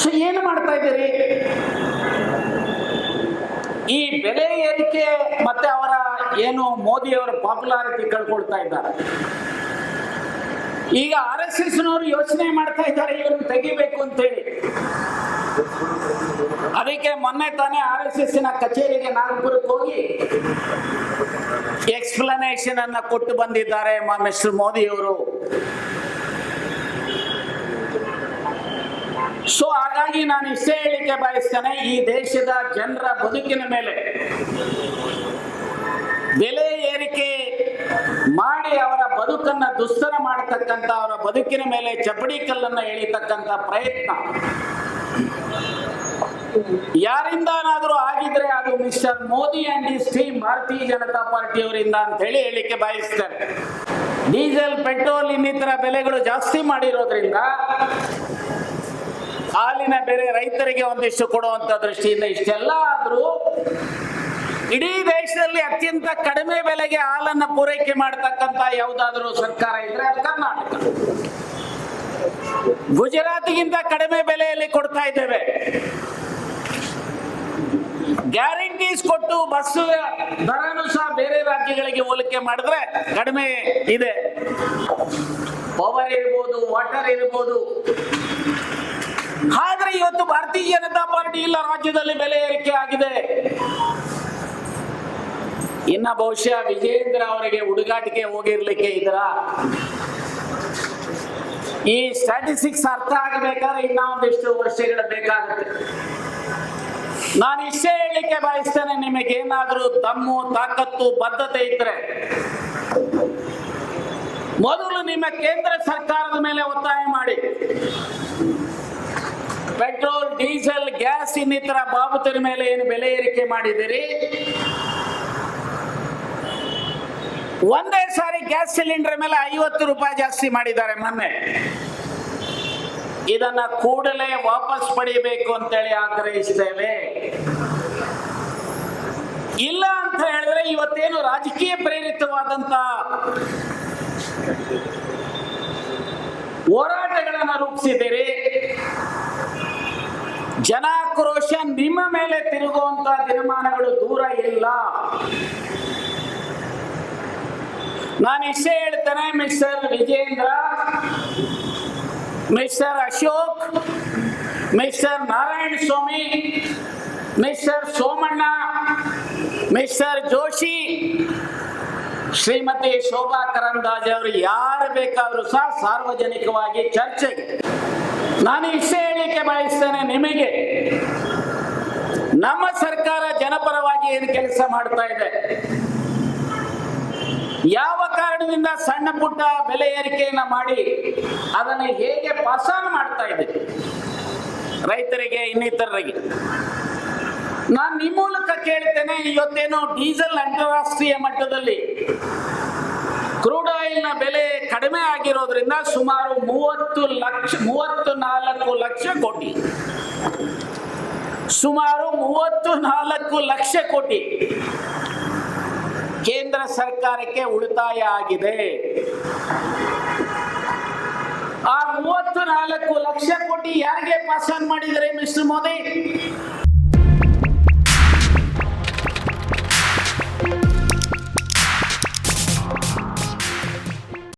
So ಏನು ಮಾಡ್ತಾ ಇದ್ದೀರಿ? ಈ ಬೆಲೆ ಏರಿಕೆ ಮತ್ತೆ ಅವರ ಏನು ಮೋದಿ ಅವರ ಪಾಪ್ಯುಲಾರಿಟಿ ಕಳ್ಕೊಳ್ತಾ ಇದ್ದಾರೆ. ಈಗ ಆರ್ ಎಸ್ ಎಸ್ ನವರು ಯೋಚನೆ ಮಾಡ್ತಾ ಇದ್ದಾರೆ ಇವ್ರನ್ನ ತೆಗಿಬೇಕು ಅಂತೇಳಿ. ಅದಕ್ಕೆ ಮೊನ್ನೆ ತಾನೇ ಆರ್ ಎಸ್ ಎಸ್ನ ಕಚೇರಿಗೆ ನಾಗಪುರಕ್ಕೆ ಹೋಗಿ ಎಕ್ಸ್ಪ್ಲನೇಷನ್ ಅನ್ನ ಕೊಟ್ಟು ಬಂದಿದ್ದಾರೆ ಮಿಸ್ಟರ್ ಮೋದಿ ಅವರು ಸೊ ಹಾಗಾಗಿ ನಾನು ಇಷ್ಟೇ ಹೇಳಿಕೆ ಬಯಸ್ತೇನೆ, ಈ ದೇಶದ ಜನರ ಬದುಕಿನ ಮೇಲೆ. ಬೆಲೆ ಏರಿಕೆ ಮಾಡಿ ಅವರ ಬದುಕನ್ನ ದುಸ್ತರ ಮಾಡತಕ್ಕಂತ, ಅವರ ಬದುಕಿನ ಮೇಲೆ ಚಪಡಿ ಕಲ್ಲನ್ನ ಎಳಿತಕ್ಕಂತ ಪ್ರಯತ್ನ. ಯಾರಿಂದಾನಾದ್ರೂ ಆಗಿದ್ರೆ ಅದು ಮಿಸ್ಟರ್ ಮೋದಿ ಅಂಡ್ ಈ ಟೀಮ್ ಭಾರತೀಯ ಜನತಾ ಪಾರ್ಟಿಯವರಿಂದ ಅಂತ ಹೇಳಿ ಹೇಳಿಕೆ ಬಯಸ್ತಾರೆ ಡೀಸೆಲ್, ಪೆಟ್ರೋಲ್ ಇನ್ನಿತರ ಬೆಲೆಗಳು ಜಾಸ್ತಿ ಮಾಡಿರೋದ್ರಿಂದ ಹಾಲಿನ ಬೆಲೆ ರೈತರಿಗೆ ಒಂದಿಷ್ಟು ಕೊಡುವಂತ ದೃಷ್ಟಿಯಿಂದ ಇಷ್ಟೆಲ್ಲ ಆದರೂ ಇಡೀ ದೇಶದಲ್ಲಿ ಅತ್ಯಂತ ಕಡಿಮೆ ಬೆಲೆಗೆ ಹಾಲನ್ನು ಪೂರೈಕೆ ಮಾಡತಕ್ಕಂತ ಯಾವುದಾದ್ರೂ ಸರ್ಕಾರ ಇದ್ರೆ ಅದು ಕರ್ನಾಟಕ. ಗುಜರಾತ್ಗಿಂತ ಕಡಿಮೆ ಬೆಲೆಯಲ್ಲಿ ಕೊಡ್ತಾ ಇದ್ದೇವೆ. ಗ್ಯಾರಂಟೀಸ್ ಕೊಟ್ಟು ಬಸ್ ದರನು ಸಹ ಬೇರೆ ರಾಜ್ಯಗಳಿಗೆ ಹೋಲಿಕೆ ಮಾಡಿದ್ರೆ ಕಡಿಮೆ ಇದೆ. ಪವರ್ ಇರ್ಬೋದು ವಾಟರ್ ಇರ್ಬೋದು ಆದ್ರೆ ಇವತ್ತು ಭಾರತೀಯ ಜನತಾ ಪಾರ್ಟಿ ಇಲ್ಲ, ರಾಜ್ಯದಲ್ಲಿ ಬೆಲೆ ಏರಿಕೆ ಆಗಿದೆ. ಇನ್ನ ಬಹುಶಃ ವಿಜೇಂದ್ರ ಅವರಿಗೆ ಹುಡುಗಾಟಿಕೆ ಹೋಗಿರ್ಲಿಕ್ಕೆ ಇದರ. ಈ ಸ್ಟ್ಯಾಟಿಸ್ಟಿಕ್ಸ್ ಅರ್ಥ ಆಗಬೇಕಾದ್ರೆ ಇನ್ನ ಒಂದಿಷ್ಟು ವರ್ಷಗಳು ಬೇಕಾಗುತ್ತೆ. ನಾನು ಇಷ್ಟೇ ಹೇಳಲಿಕ್ಕೆ ಬಯಸ್ತೇನೆ, ನಿಮಗೇನಾದ್ರೂ ದಮ್ಮು, ತಾಕತ್ತು, ಬದ್ಧತೆ ಇದ್ರೆ. ಮೊದಲು ನಿಮ್ಮ ಕೇಂದ್ರ ಸರ್ಕಾರದ ಮೇಲೆ ಒತ್ತಾಯ ಮಾಡಿ ಪೆಟ್ರೋಲ್ ಡೀಸೆಲ್ ಗ್ಯಾಸ್ ಇನ್ನಿತರ ಬಾಬುತರ ಮೇಲೆ ಏನು ಬೆಲೆ ಏರಿಕೆ ಮಾಡಿದಿರಿ ಒಂದೇ ಸಾರಿ ಗ್ಯಾಸ್ ಸಿಲಿಂಡರ್ ಮೇಲೆ ಐವತ್ತು ರೂಪಾಯಿ ಜಾಸ್ತಿ ಮಾಡಿದ್ದಾರೆ ಮೊನ್ನೆ. ಇದನ್ನ ಕೂಡಲೇ ವಾಪಸ್ ಪಡಿಬೇಕು ಅಂತೇಳಿ ಆಗ್ರಹಿಸ್ತೇವೆ. ಇಲ್ಲ ಅಂತ ಹೇಳಿದ್ರೆ ಇವತ್ತೇನು ರಾಜಕೀಯ ಪ್ರೇರಿತವಾದಂತ ಹೋರಾಟಗಳನ್ನ ರೂಪಿಸಿದ್ದೀರಿ. ಜನಾಕ್ರೋಶ ನಿಮ್ಮ ಮೇಲೆ ತಿರುಗುವಂತ ದಿನಮಾನಗಳು ದೂರ ಇಲ್ಲ. ನಾನು ಇಷ್ಟೇ ಹೇಳ್ತೇನೆ, Mister Vijendra Mister Ashok, Mister Narayana Swamy, Mister Somanna, Mister Joshi Shrimati Shobha Karandlaje ಅವರು ಯಾರು ಬೇಕಾದರೂ ಸಹ ಸಾರ್ವಜನಿಕವಾಗಿ ಚರ್ಚೆಗೆ. ನಾನು ಇಷ್ಟೇ ಹೇಳಿಕೆ ಬಯಸ್ತೇನೆ ನಿಮಗೆ. ನಮ್ಮ ಸರ್ಕಾರ ಜನಪರವಾಗಿ ಏನು ಕೆಲಸ ಮಾಡ್ತಾ ಇದೆ? ಯಾವ ಕಾರಣದಿಂದ ಸಣ್ಣ ಪುಟ್ಟ ಬೆಲೆ ಏರಿಕೆಯನ್ನ ಮಾಡಿ ಅದನ್ನು ಹೇಗೆ ಪಾಸಾನ ಮಾಡ್ತಾ ಇದೆ? ರೈತರಿಗೆ, ಇನ್ನಿತರರಿಗೆ. ನಾನು ಈ ಮೂಲಕ ಕೇಳ್ತೇನೆ, ಇವತ್ತೇನು ಡೀಸೆಲ್ ಅಂತಾರಾಷ್ಟ್ರೀಯ ಮಟ್ಟದಲ್ಲಿ ಕ್ರೂಡ್ ಆಯಿಲ್ನ ಬೆಲೆ ಕಡಿಮೆ ಆಗಿರೋದ್ರಿಂದ ಸುಮಾರು ಮೂವತ್ತು ಲಕ್ಷ, ಮೂವತ್ತು ನಾಲ್ಕು ಲಕ್ಷ ಕೋಟಿ. ಸುಮಾರು ಮೂವತ್ತು ನಾಲ್ಕು ಲಕ್ಷ ಕೋಟಿ ಕೇಂದ್ರ ಸರ್ಕಾರಕ್ಕೆ ಉಳಿತಾಯ ಆಗಿದೆ. ಆ ಮೂವತ್ತು ನಾಲ್ಕು ಲಕ್ಷ ಕೋಟಿ ಯಾರಿಗೆ ಪಾಸ್ ಆನ್ ಮಾಡಿದರೆ ಮಿಸ್ಟರ್ ಮೋದಿ?